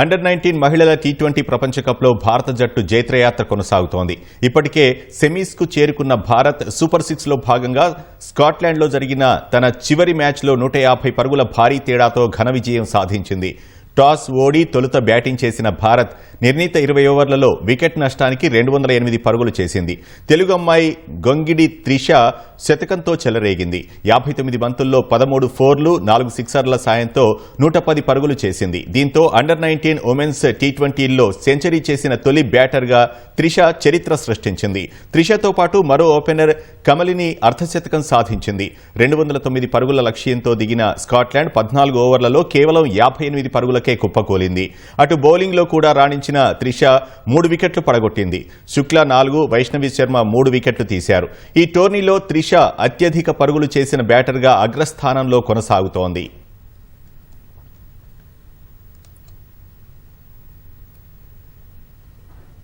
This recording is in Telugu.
అండర్ నైన్టీన్ మహిళల టీ ట్వంటీ ప్రపంచ కప్లో భారత జట్టు జైత్రయాత్ర కొనసాగుతోంది. ఇప్పటికే సెమీస్కు చేరుకున్న భారత్ సూపర్ సిక్స్లో భాగంగా స్కాట్లాండ్లో జరిగిన తన చివరి మ్యాచ్లో నూట యాభై పరుగుల భారీ తేడాతో ఘన విజయం సాధించింది. టాస్ ఓడి తొలుత బ్యాటింగ్ చేసిన భారత్ నిర్ణీత ఇరవై ఓవర్లలో వికెట్ నష్టానికి రెండు వందల ఎనిమిది పరుగులు చేసింది. తెలుగు అమ్మాయి గొంగిడి త్రిష శతకంతో చెలరేగింది. యాభై తొమ్మిది బంతుల్లో పదమూడు ఫోర్లు నాలుగు సిక్సర్ల సాయంతో నూట పది పరుగులు చేసింది. దీంతో అండర్ నైన్టీన్ ఉమెన్స్ టీ ట్వంటీల్లో సెంచరీ చేసిన తొలి బ్యాటర్గా త్రిష చరిత్ర సృష్టించింది. త్రిషతో పాటు మరో ఓపెనర్ కమలిని అర్ధశతకం సాధించింది. రెండు వందల తొమ్మిది పరుగుల లక్ష్యంతో దిగిన స్కాట్లాండ్ పద్నాలుగు ఓవర్లలో కేవలం యాభై ఎనిమిది వికెట్లకే కుప్పకూలింది. అటు బౌలింగ్లో కూడా రాణించిన త్రిష మూడు వికెట్లు పడగొట్టింది. శుక్లా నాలుగు వైష్ణవి శర్మ మూడు వికెట్లు తీశారు. ఈ టోర్నీలో త్రిష అత్యధిక పరుగులు చేసిన బ్యాటర్గా అగ్రస్థానంలో కొనసాగుతోంది.